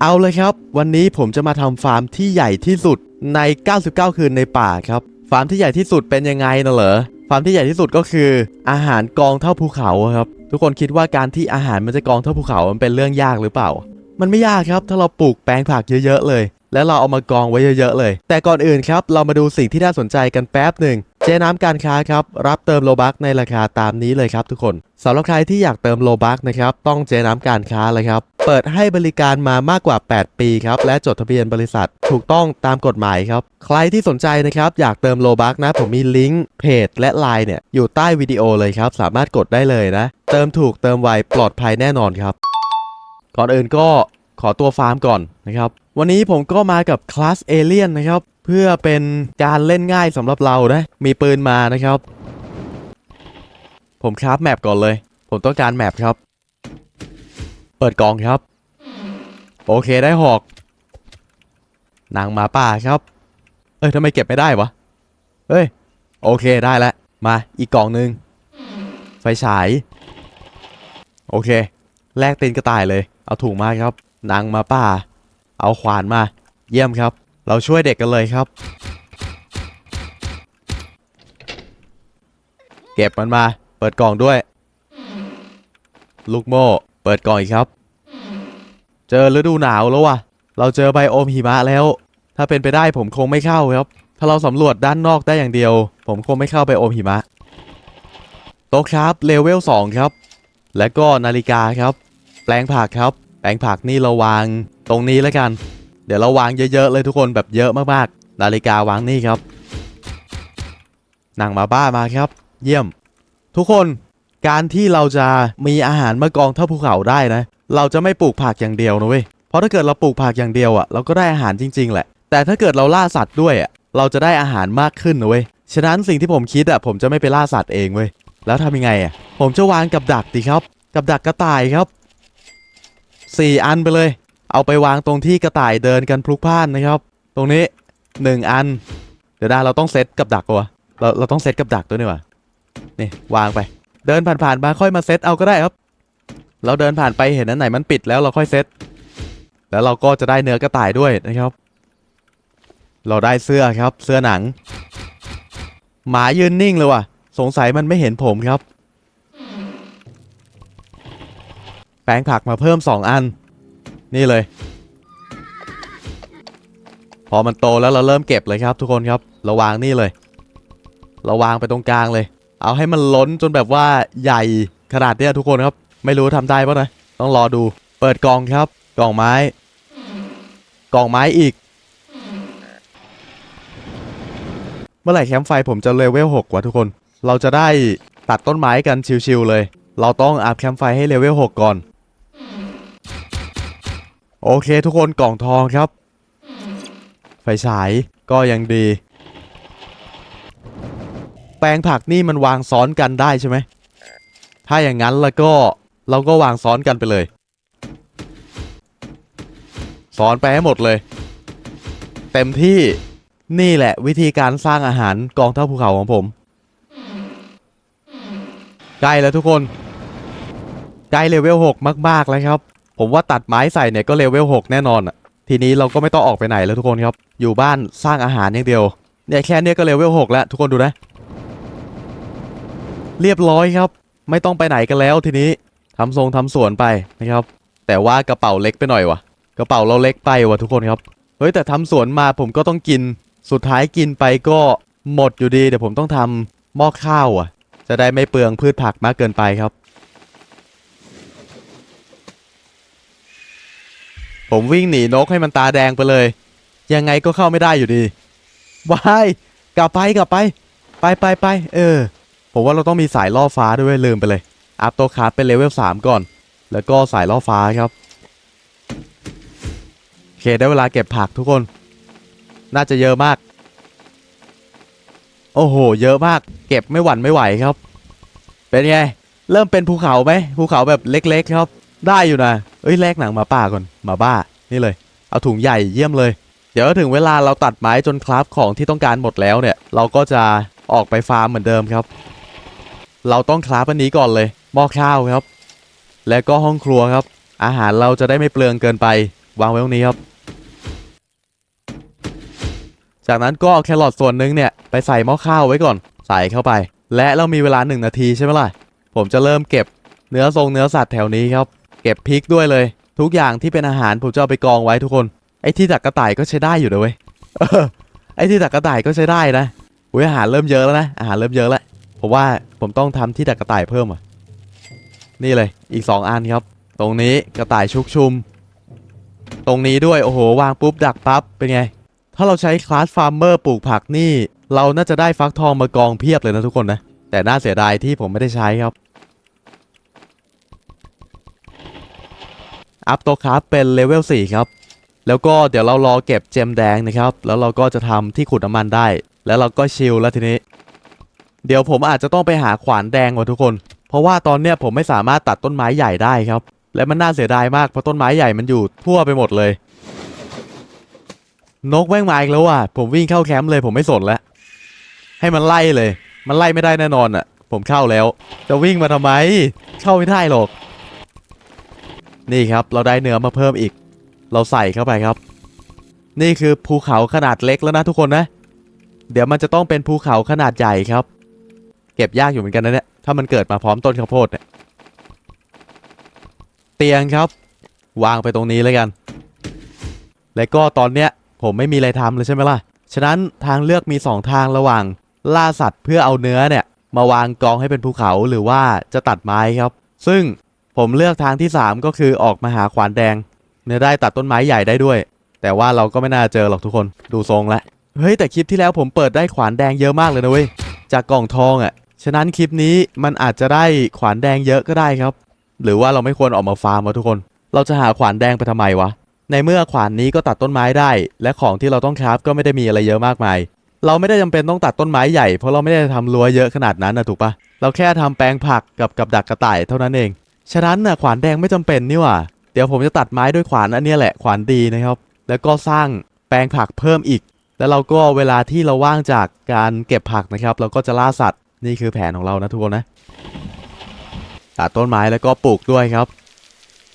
เอาเลยครับ วันนี้ผมจะมาทำฟาร์มที่ใหญ่ที่สุดใน 99 คืนในป่าครับ ฟาร์มที่ใหญ่ที่สุดเป็นยังไงนะเหรอ ฟาร์มที่ใหญ่ที่สุดก็คือ อาหารกองเท่าภูเขาครับ ทุกคนคิดว่าการที่อาหารมันจะกองเท่าภูเขา มันเป็นเรื่องยากหรือเปล่า มันไม่ยากครับ ถ้าเราปลูกแปลงผักเยอะๆเลย แล้วเราเอามากองไว้เยอะๆเลย แต่ก่อนอื่นครับ เรามาดูสิ่งที่น่าสนใจกันแป๊บหนึ่ง เจน้ำการค้าครับรับเติมโลบักในราคาตามนี้เลยครับทุกคนสำหรับใครที่อยากเติมโลบักนะครับต้องเจน้ำการค้าเลยครับ เปิดให้บริการมามากกว่า 8 ปีครับและจดทะเบียนบริษัท ถูกต้องตามกฎหมายครับ ใครที่สนใจนะครับอยากเติมโลบักนะ ผมมีลิงก์เพจและไลน์เนี่ยอยู่ใต้วิดีโอเลยครับ สามารถกดได้เลยนะ เติมถูกเติมไวปลอดภัยแน่นอนครับ ก่อนอื่นก็ ขอตัวฟาร์มก่อนนะครับ วันนี้ผมก็มากับคลาสเอเลียนนะครับ เพื่อเป็นการเล่นง่ายสำหรับเรานะ มีปืนมานะครับ ผมคราฟแมปก่อนเลย ผมต้องการแมปครับ เปิดกองครับ โอเคได้หอก นางหมาป่าครับ เอ้ยทำไมเก็บไม่ได้วะ เฮ้ย โอเคได้แล้วมาอีกกล่องหนึ่งไฟฉาย โอเค แลกตีนกระต่ายเลย เอาถุงมาครับ นางมาป่า เอาขวานมา เยี่ยมครับ เราช่วยเด็กกันเลยครับ เก็บมันมา เปิดกล่องด้วย ลูกโม่ เปิดกล่องอีกครับ เจอฤดูหนาวแล้วว่ะ เราเจอไบโอมหิมะแล้ว ถ้าเป็นไปได้ผมคงไม่เข้าครับ ถ้าเราสำรวจด้านนอกได้อย่างเดียว ผมคงไม่เข้าไบโอมหิมะโต๊ะครับเลเวล2ครับ และก็นาฬิกาครับ แปลงผักครับ แปลงผักนี่เราวางตรงนี้แล้วกัน เดี๋ยวเราวางเยอะๆเลยทุกคนแบบเยอะมากๆ นาฬิกาวางนี่ครับหนังมาบ้ามาครับ เยี่ยม ทุกคนการที่เราจะมีอาหารมากองเท่าภูเขาได้นะ เราจะไม่ปลูกผักอย่างเดียวนะเว้ยเพราะถ้าเกิดเราปลูกผักอย่างเดียวอะเราก็ได้อาหารจริง ๆ แหละ แต่ถ้าเกิดเราล่าสัตว์ด้วยอะเราจะได้อาหารมากขึ้นนะเว้ยฉะนั้นสิ่งที่ผมคิดอะผมจะไม่ไปล่าสัตว์เองเว้ยแล้วทำยังไงอะผมจะวางกับดักดีครับ กับดักกระต่ายครับ สี่อันไปเลย เอาไปวางตรงที่กระต่ายเดินกันพลุกพล่านนะครับ ตรงนี้หนึ่งอัน เดี๋ยวได้เราต้องเซตกับดักก่อนเราเราต้องเซตกับดักด้วยนี่ว่านี่วางไป เดินผ่านๆมาค่อยมาเซตเอาก็ได้ครับ เราเดินผ่านไปเห็นอันไหนมันปิดแล้วเราค่อยเซตแล้วเราก็จะได้เนื้อกระต่ายด้วยนะครับ เราได้เสื้อครับเสื้อหนัง หมายืนนิ่งเลยว่ะสงสัยมันไม่เห็นผมครับ แปลงผักมาเพิ่ม 2 อัน นี่เลย พอมันโตแล้วเราเริ่มเก็บเลยครับทุกคนครับเราวางนี่เลยเราวางไปตรงกลางเลย เอาให้มันล้นจนแบบว่าใหญ่ขนาดเนี้ยทุกคนครับ ไม่รู้ทำได้ปะนะต้องรอดู เปิดกล่องครับ กล่องไม้ กล่องไม้อีก เมื่อไหร่แคมป์ไฟผมจะเลเวล6วะทุกคน เราจะได้ตัดต้นไม้กันชิวๆเลย เราต้องอัพแคมป์ไฟให้เลเวล6ก่อน โอเคทุกคนกล่องทองครับ ไฟฉายก็ยังดี แปลงผักนี่มันวางซ้อนกันได้ใช่ไหม ถ้าอย่างนั้นแล้วก็เราก็วางซ้อนกันไปเลย ซ้อนไปให้หมดเลย เต็มที่นี่แหละวิธีการสร้างอาหารกองเท่าภูเขาของผม ใกล้แล้วทุกคน ใกล้เลเวล 6 มาก ๆ แล้วครับ ผมว่าตัดไม้ใส่เนี่ยก็เลเวล6แน่นอนอะทีนี้เราก็ไม่ต้องออกไปไหนแล้วทุกคนครับ อยู่บ้านสร้างอาหารอย่างเดียว เนี่ยแค่เนี้ยก็เลเวล6แล้วทุกคนดูนะ เรียบร้อยครับ ไม่ต้องไปไหนกันแล้วทีนี้ทำทรงทำสวนไปนะครับ แต่ว่ากระเป๋าเล็กไปหน่อยวะกระเป๋าเราเล็กไปวะทุกคนครับ เฮ้ยแต่ทำสวนมาผมก็ต้องกิน สุดท้ายกินไปก็หมดอยู่ดีเดี๋ยวผมต้องทำหม้อข้าวอะ จะได้ไม่เปลืองพืชผักมากเกินไปครับ ผมวิ่งหนีนกให้มันตาแดงไปเลย ยังไงก็เข้าไม่ได้อยู่ดีวายกลับไปกลับไป ไปไปไปเออ ผมว่าเราต้องมีสายล่อฟ้าด้วยลืมไปเลย อัพตัวคาร์ดเป็นเลเวล3ก่อน แล้วก็สายล่อฟ้าครับโอเคได้เวลาเก็บผักทุกคน น่าจะเยอะมาก โอ้โห เยอะมาก เก็บไม่หวั่นไม่ไหวครับ เป็นไง เริ่มเป็นภูเขาไหมภูเขาแบบเล็ก ๆ ครับ ได้อยู่นะ เอ้ยแลกหนังหมาป่าก่อนหมาบ้านี่เลย เอาถุงใหญ่เยี่ยมเลย เดี๋ยวถึงเวลาเราตัดไม้จนคราฟของที่ต้องการหมดแล้วเนี่ย เราก็จะออกไปฟาร์มเหมือนเดิมครับ เราต้องคราฟอันนี้ก่อนเลยหม้อข้าวครับ แล้วก็ห้องครัวครับ อาหารเราจะได้ไม่เปลืองเกินไป วางไว้ตรงนี้ครับ จากนั้นก็เอาแครอทส่วนหนึ่งเนี่ยไปใส่หม้อข้าวไว้ก่อน ใส่เข้าไป และเรามีเวลา1นาทีใช่ไหมล่ะผมจะเริ่มเก็บเนื้อทรงเนื้อสัตว์แถวนี้ครับ เก็บพริกด้วยเลย ทุกอย่างที่เป็นอาหารผมจะเอาไปกองไว้ทุกคน ไอ้ที่ดักกระต่ายก็ใช้ได้อยู่นะเว้ยไอ้ที่ดักกระต่ายก็ใช้ได้นะอุ้ยอาหารเริ่มเยอะแล้วนะอาหารเริ่มเยอะแล้วผมว่าผมต้องทำที่ดักกระต่ายเพิ่มอะนี่เลยอีก 2 อันครับ ตรงนี้กระต่ายชุกชุม ตรงนี้ด้วยโอ้โหวางปุ๊บดักปั๊บเป็นไง ถ้าเราใช้คลาสฟาร์มเมอร์ปลูกผักนี่ เราน่าจะได้ฟักทองมากองเพียบเลยนะทุกคนนะแต่น่าเสียดายที่ผมไม่ได้ใช้ครับ อัพโตคราฟเป็นเลเวล4ครับแล้วก็เดี๋ยวเรารอเก็บเจมแดงนะครับ แล้วเราก็จะทำที่ขุดน้ำมันได้ แล้วเราก็ชิลแล้วทีนี้ เดี๋ยวผมอาจจะต้องไปหาขวานแดงว่ะทุกคน เพราะว่าตอนเนี้ยผมไม่สามารถตัดต้นไม้ใหญ่ได้ครับ และมันน่าเสียดายมากเพราะต้นไม้ใหญ่มันอยู่ทั่วไปหมดเลย นกแม่งมาอีกแล้วอะ ผมวิ่งเข้าแคมป์เลย ผมไม่สนแล้ว ให้มันไล่เลย มันไล่ไม่ได้แน่นอนอะ ผมเข้าแล้ว จะวิ่งมาทำไม เข้าไม่ได้หรอก นี่ครับเราได้เนื้อมาเพิ่มอีก เราใส่เข้าไปครับ นี่คือภูเขาขนาดเล็กแล้วนะทุกคนนะ เดี๋ยวมันจะต้องเป็นภูเขาขนาดใหญ่ครับ เก็บยากอยู่เหมือนกันนะเนี่ยถ้ามันเกิดมาพร้อมต้นข้าวโพดเนี่ยเตียงครับ วางไปตรงนี้เลยกัน และก็ตอนเนี้ยผมไม่มีอะไรทำเลยใช่ไหมล่ะฉะนั้นทางเลือกมี 2 ทางระหว่าง ล่าสัตว์เพื่อเอาเนื้อเนี่ย มาวางกองให้เป็นภูเขาหรือว่าจะตัดไม้ครับ ซึ่ง ผมเลือกทางที่ 3 ก็คือออกมาหาขวานแดงเนี่ยได้ตัดต้นไม้ใหญ่ได้ด้วย แต่ว่าเราก็ไม่น่าเจอหรอกทุกคนดูทรงแล้วเฮ้ยแต่คลิปที่แล้วผมเปิดได้ขวานแดงเยอะมากเลยนะเว้ยจากกล่องทองอะ่ะฉะนั้นคลิปนี้มันอาจจะได้ขวานแดงเยอะก็ได้ครับ หรือว่าเราไม่ควรออกมาฟาร์มวะทุกคน เราจะหาขวานแดงไปทำไมวะในเมื่อขวานนี้ก็ตัดต้นไม้ได้ และของที่เราต้องคราฟก็ไม่ได้มีอะไรเยอะมากมาย เราไม่ได้จำเป็นต้องตัดต้นไม้ใหญ่เพราะเราไม่ได้ทำรั้วเยอะขนาดนั้นนะถูกปะเราแค่ทำแปลงผักกับกับดักกระต่ายเท่านั้นเอง ฉะนั้นน่ะขวานแดงไม่จำเป็นนี่หว่า เดี๋ยวผมจะตัดไม้ด้วยขวานอันนี้แหละขวานดีนะครับ แล้วก็สร้างแปลงผักเพิ่มอีก แล้วเราก็เวลาที่เราว่างจากการเก็บผักนะครับ เราก็จะล่าสัตว์นี่คือแผนของเรานะทุกคนนะตัดต้นไม้แล้วก็ปลูกด้วยครับ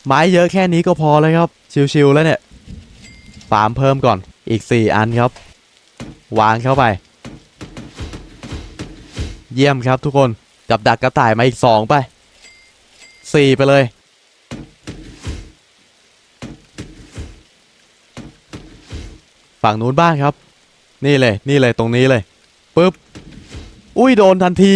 ไม้เยอะแค่นี้ก็พอแล้วครับ ชิวๆแล้วเนี่ยฟาร์มเพิ่มก่อนอีก 4 อันครับ วางเข้าไป เยี่ยมครับทุกคนกับดักกระต่ายมาอีก 2 ไป 4ไปเลย ฝั่งนู้นบ้างครับ นี่เลยนี่เลยตรงนี้เลยปุ๊บอุ้ยโดนทันที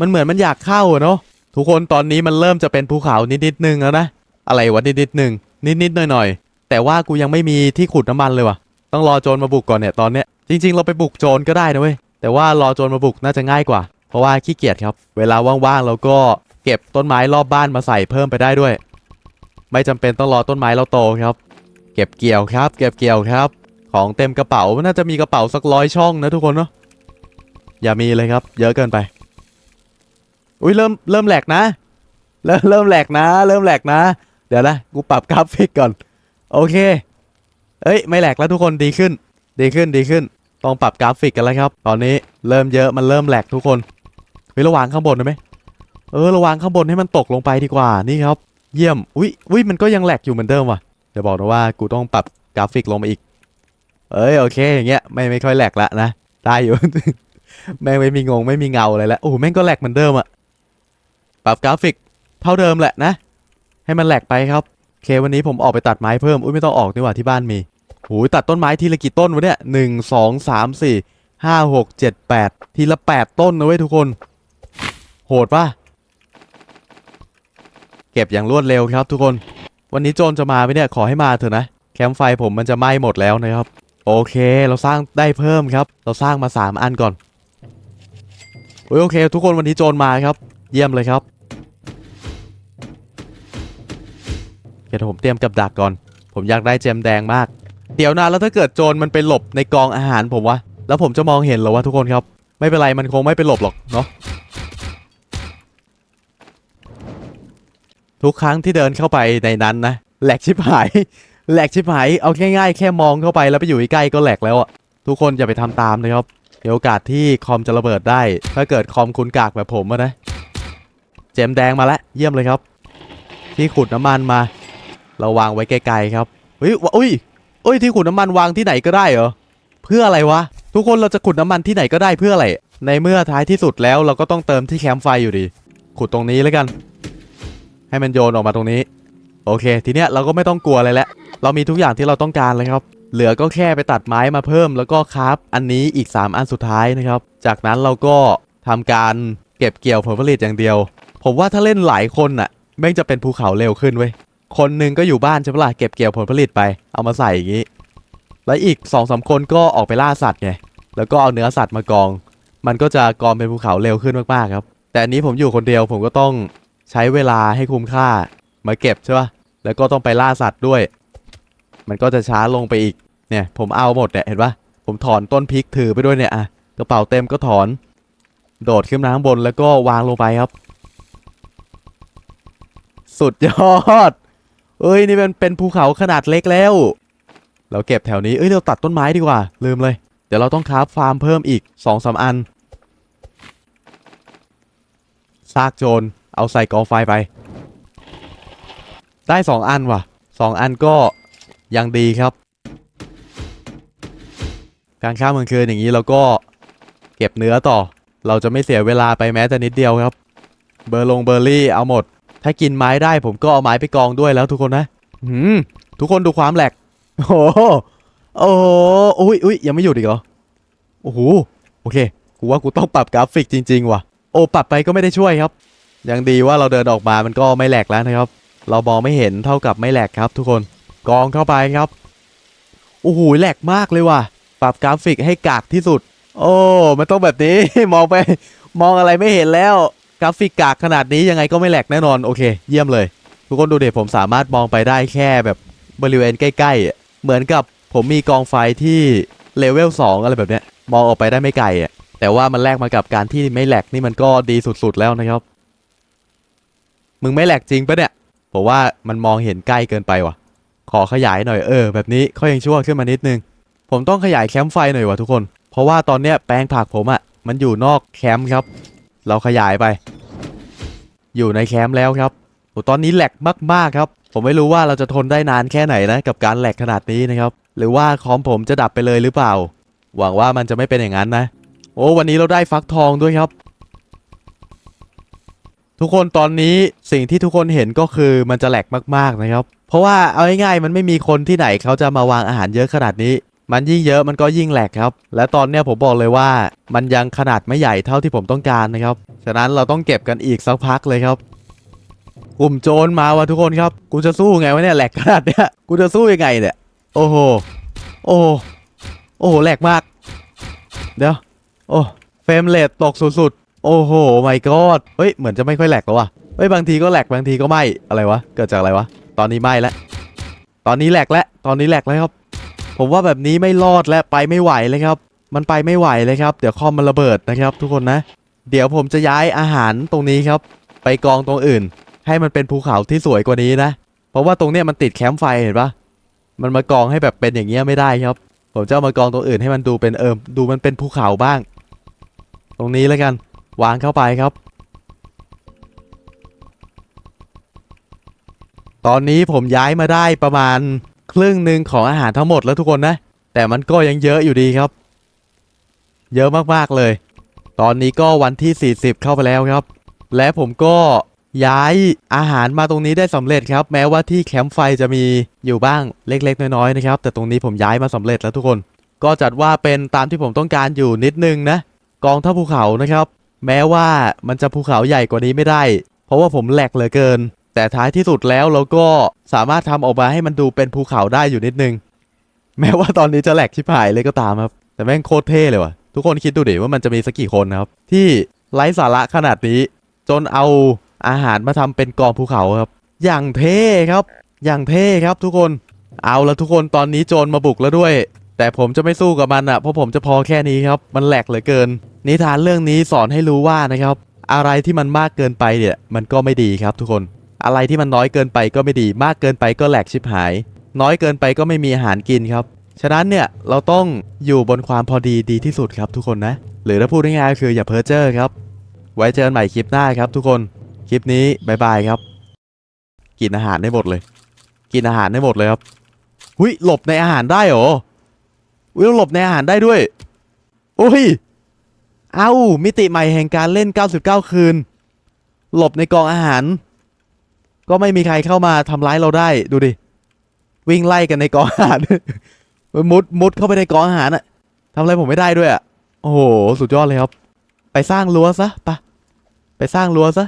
มันเหมือนมันอยากเข้าเนาะทุกคนตอนนี้มันเริ่มจะเป็นภูเขานิดนิดนึงแล้วนะอะไรวะนิดนิดนึงนิดนิดหน่อยหน่อยแต่ว่ากูยังไม่มีที่ขุดน้ำมันเลยว่ะ ต้องรอโจรมาบุกก่อนเนี่ยตอนเนี้ยจริง ๆ เราไปบุกโจรก็ได้นะเว้ยแต่ว่ารอโจรมาบุกน่าจะง่ายกว่า เพราะว่าขี้เกียจครับ เวลาว่างๆเราก็ เก็บต้นไม้รอบบ้านมาใส่เพิ่มไปได้ด้วย ไม่จำเป็นต้องรอต้นไม้เราโตครับ เก็บเกี่ยวครับ เก็บเกี่ยวครับ ของเต็มกระเป๋าน่าจะมีกระเป๋าสักร้อยช่องนะทุกคนเนาะอย่ามีเลยครับ เยอะเกินไป อุ้ยเริ่มเริ่มแหลกนะ เริ่มเริ่มแหลกนะ เริ่มแหลกนะ เดี๋ยวนะกูปรับกราฟิกก่อน โอเค เอ้ยไม่แหลกแล้วทุกคนดีขึ้น ดีขึ้นดีขึ้น ต้องปรับกราฟิกกันแล้วครับ ตอนนี้เริ่มเยอะมันเริ่มแหลกทุกคนเฮ้ยระหว่างข้างบนได้ไหม เออระวางข้างบนให้มันตกลงไปดีกว่านี่ครับ เยี่ยมอุ้ยอุ้ยมันก็ยังแหลกอยู่เหมือนเดิมว่ะเดี๋ยวบอกนะว่ากูต้องปรับกราฟิกลงมาอีก เอ้ยโอเคอย่างเงี้ยไม่ไม่ค่อยแหลกละนะได้อยู่ แม่งไม่มีงงไม่มีเงาอะไรแล้วโอ้แม่งก็แหลกเหมือนเดิมอะปรับกราฟิกเท่าเดิมแหละนะ ให้มันแหลกไปครับโอเควันนี้ผมออกไปตัดไม้เพิ่มอุ้ยไม่ต้องออกดีกว่าที่บ้านมีโอ้ยตัดต้นไม้ทีละกี่ต้นวะเนี่ยหนึ่งสองสามสี่ห้าหกเจ็ดแปดทีละแปดต้นนะเว้ยทุกคน โหดปะ เก็บอย่างรวดเร็วครับทุกคน วันนี้โจรจะมาไหมเนี่ยขอให้มาเถอะนะ แคมป์ไฟผมมันจะไหม้หมดแล้วนะครับ โอเค เราสร้างได้เพิ่มครับ เราสร้างมา 3 อันก่อนโอ้ยโอเค ทุกคนวันนี้โจรมาครับ เยี่ยมเลยครับเดี๋ยวผมเตรียมกับดักก่อน ผมอยากได้เจมแดงมาก เดี๋ยวนะแล้วถ้าเกิดโจรมันไปหลบในกองอาหารผมวะ แล้วผมจะมองเห็นหรอวะทุกคนครับ ไม่เป็นไรมันคงไม่ไปหลบหรอกเนาะ ทุกครั้งที่เดินเข้าไปในนั้นนะแหลกชิบหายแหลกชิบหายเอาง่ายๆ แค่มองเข้าไปแล้วไปอยู่ใกล้ก็แหลกแล้วอะทุกคนอย่าไปทำตามนะครับมีโอกาสที่คอมจะระเบิดได้ ถ้าเกิดคอมคุณกากแบบผมนะเจมแดงมาแล้วเยี่ยมเลยครับ ที่ขุดน้ำมันมาเราวางไว้ไกลๆครับเฮ้ยวะอุ้ยเอ้ยที่ขุดน้ำมันวางที่ไหนก็ได้เหรอเพื่ออะไรวะทุกคนเราจะขุดน้ำมันที่ไหนก็ได้เพื่ออะไรในเมื่อท้ายที่สุดแล้วเราก็ต้องเติมที่แคมป์ไฟอยู่ดี ขุดตรงนี้แล้วกัน ให้มันโยนออกมาตรงนี้ โอเค ทีเนี้ยเราก็ไม่ต้องกลัวอะไรแล้วเรามีทุกอย่างที่เราต้องการเลยครับ เหลือก็แค่ไปตัดไม้มาเพิ่ม แล้วก็คราฟอันนี้อีก 3 อันสุดท้ายนะครับ จากนั้นเราก็ทำการเก็บเกี่ยวผลผลิตอย่างเดียว ผมว่าถ้าเล่นหลายคนน่ะแม่งจะเป็นภูเขาเร็วขึ้นเว้ยคนหนึ่งก็อยู่บ้านใช่ปะล่ะเก็บเกี่ยวผลผลิตไปเอามาใส่อย่างนี้ แล้วอีก2อสาคนก็ออกไปล่าสัตว์ไงแล้วก็เอาเนื้อสัตว์มากอง มันก็จะกองเป็นภูเขาเร็วขึ้นมากๆครับ แต่อันนี้ผมอยู่คนเดียวผมก็ต้อง ใช้เวลาให้คุ้มค่ามาเก็บใช่ปะแล้วก็ต้องไปล่าสัตว์ด้วย มันก็จะช้าลงไปอีก เนี่ย ผมเอาหมดเนี่ยเห็นปะผมถอนต้นพริกถือไปด้วยเนี่ยอะกระเป๋าเต็มก็ถอน โดดขึ้นมาข้างบนแล้วก็วางลงไปครับ สุดยอด เอ้ยนี่มันเป็นภูเขาขนาดเล็กแล้ว เราเก็บแถวนี้ เอ้ยเราตัดต้นไม้ดีกว่า ลืมเลย เดี๋ยวเราต้องคราฟฟาร์มเพิ่มอีก2องสาอัน ซากโจร เอาใส่กองไฟไป ได้ 2 อันว่ะ 2 อันก็ยังดีครับ การข้ามกลางคืนอย่างนี้เราก็เก็บเนื้อต่อ เราจะไม่เสียเวลาไปแม้แต่นิดเดียวครับ เบอร์ลงเบอร์รี่เอาหมด ถ้ากินไม้ได้ผมก็เอาไม้ไปกองด้วยแล้วทุกคนนะหืมทุกคนดูความแหลก โอ้โหโอ้อุ้ยอุ้ยยังไม่หยุดอีกเหรอ โอ้โห โอเค กูว่ากูต้องปรับกราฟิกจริง ๆ ว่ะ โอ้ ปรับไปก็ไม่ได้ช่วยครับ ยังดีว่าเราเดินออกมามันก็ไม่แหลกแล้วนะครับ เรามองไม่เห็นเท่ากับไม่แหลกครับ ทุกคนกองเข้าไปครับโอ้โหแหลกมากเลยว่ะ ปรับกราฟิกให้กากที่สุด โอ้มันต้องแบบนี้ มองไป มองอะไรไม่เห็นแล้ว กราฟิกกากขนาดนี้ยังไงก็ไม่แหลกแน่นอนโอเค เยี่ยมเลย ทุกคนดูเดี๋ยวผมสามารถมองไปได้แค่แบบบริเวณใกล้ๆ เหมือนกับผมมีกองไฟที่เลเวล2อะไรแบบเนี้ยมองออกไปได้ไม่ไกลอะแต่ว่ามันแลกมากับการที่ไม่แหลกนี่มันก็ดีสุดๆแล้วนะครับ มึงไม่แหลกจริงปะเนี่ยผมว่ามันมองเห็นใกล้เกินไปว่ะ ขอขยายหน่อยเออ แบบนี้เขายังชั่วขึ้นมานิดนึง ผมต้องขยายแคมป์ไฟหน่อยว่ะทุกคน เพราะว่าตอนเนี้ยแปลงผักผมอะ่ะมันอยู่นอกแคมป์ครับ เราขยายไป อยู่ในแคมป์แล้วครับโอ้ตอนนี้แหลกมากๆครับ ผมไม่รู้ว่าเราจะทนได้นานแค่ไหนนะกับการแหลกขนาดนี้นะครับ หรือว่าคอมผมจะดับไปเลยหรือเปล่า หวังว่ามันจะไม่เป็นอย่างนั้นนะ โอ้วันนี้เราได้ฟักทองด้วยครับ ทุกคนตอนนี้สิ่งที่ทุกคนเห็นก็คือมันจะแหลกมากๆนะครับ เพราะว่าเอาง่ายๆมันไม่มีคนที่ไหนเขาจะมาวางอาหารเยอะขนาดนี้ มันยิ่งเยอะมันก็ยิ่งแหลกครับ และตอนเนี้ยผมบอกเลยว่ามันยังขนาดไม่ใหญ่เท่าที่ผมต้องการนะครับ ฉะนั้นเราต้องเก็บกันอีกสักพักเลยครับกลุ่มโจรมาว่ะทุกคนครับ กูจะสู้ไงวะเนี่ยแหลกขนาดเนี้ย กูจะสู้ยังไงเนี่ย โอ้โห โอ้โหโอ้โหแหลกมาก เดี๋ยว โอ้ เฟรมเรทตกสุดๆ โอ้โหไม่กอดเฮ้ย เหมือนจะไม่ค่อยแหลกแล้วว่ะเฮ้ย บางทีก็แหลก บางทีก็ไม่ อะไรวะ เกิดจากอะไรวะ ตอนนี้ไม่แล้ว ตอนนี้แหลกแล้ว ตอนนี้แหลกแล้วครับ ผมว่าแบบนี้ไม่รอดและไปไม่ไหวเลยครับ มันไปไม่ไหวเลยครับ เดี๋ยวคอมมันระเบิดนะครับ ทุกคนนะ เดี๋ยวผมจะย้ายอาหารตรงนี้ครับ ไปกองตรงอื่น ให้มันเป็นภูเขาที่สวยกว่านี้นะ เพราะว่าตรงเนี้ยมันติดแคมป์ไฟเห็นปะมันมากองให้แบบเป็นอย่างเงี้ยไม่ได้ครับ ผมจะเอามากองตรงอื่นให้มันดูเป็นเอิมดูมันเป็นภูเขาบ้าง ตรงนี้แล้วกัน วางเข้าไปครับ ตอนนี้ผมย้ายมาได้ประมาณครึ่งหนึ่งของอาหารทั้งหมดแล้วทุกคนนะ แต่มันก็ยังเยอะอยู่ดีครับ เยอะมากๆเลย ตอนนี้ก็วันที่ 40 เข้าไปแล้วครับ และผมก็ย้ายอาหารมาตรงนี้ได้สำเร็จครับ แม้ว่าที่แคมป์ไฟจะมีอยู่บ้างเล็ก ๆ น้อยๆนะครับ แต่ตรงนี้ผมย้ายมาสำเร็จแล้วทุกคน ก็จัดว่าเป็นตามที่ผมต้องการอยู่นิดนึงนะ กองท่าภูเขานะครับ แม้ว่ามันจะภูเขาใหญ่กว่านี้ไม่ได้ เพราะว่าผมแหลกเหลือเกิน แต่ท้ายที่สุดแล้วเราก็สามารถทำออกมาให้มันดูเป็นภูเขาได้อยู่นิดนึง แม้ว่าตอนนี้จะแหลกชิบหายเลยก็ตามครับ แต่แม่งโคตรเท่เลยว่ะ ทุกคนคิดดูดิว่ามันจะมีสักกี่คนครับ ที่ไร้สาระขนาดนี้ จนเอาอาหารมาทำเป็นกองภูเขาครับ อย่างเท่ครับ อย่างเท่ครับทุกคน เอาละทุกคนตอนนี้โจรมาบุกแล้วด้วย แต่ผมจะไม่สู้กับมันอะเพราะผมจะพอแค่นี้ครับ มันแหลกเหลือเกิน นิทานเรื่องนี้สอนให้รู้ว่านะครับ อะไรที่มันมากเกินไปเนี่ยมันก็ไม่ดีครับทุกคน อะไรที่มันน้อยเกินไปก็ไม่ดีมากเกินไปก็แหลกชิบหาย น้อยเกินไปก็ไม่มีอาหารกินครับ ฉะนั้นเนี่ยเราต้องอยู่บนความพอดีดีที่สุดครับทุกคนนะ หรือถ้าพูดง่ายๆคืออย่าเพ้อเจ้อครับ ไว้เจอกันใหม่คลิปหน้าครับ ทุกคน คลิปนี้บายบายครับ กินอาหารได้หมดเลย กินอาหารได้หมดเลยครับ หุยหลบในอาหารได้เหรอ อุ้ยเราหลบในอาหารได้ด้วย โอ้ย เอ้ามิติใหม่แห่งการเล่น 99 คืน หลบในกองอาหาร ก็ไม่มีใครเข้ามาทำร้ายเราได้ ดูดิ วิ่งไล่กันในกองอาหาร มุดมุดเข้าไปในกองอาหารอะทำอะไรผมไม่ได้ด้วยอะโอ้โห สุดยอดเลยครับ ไปสร้างรั้วซะไปะไปสร้างรั้วซะ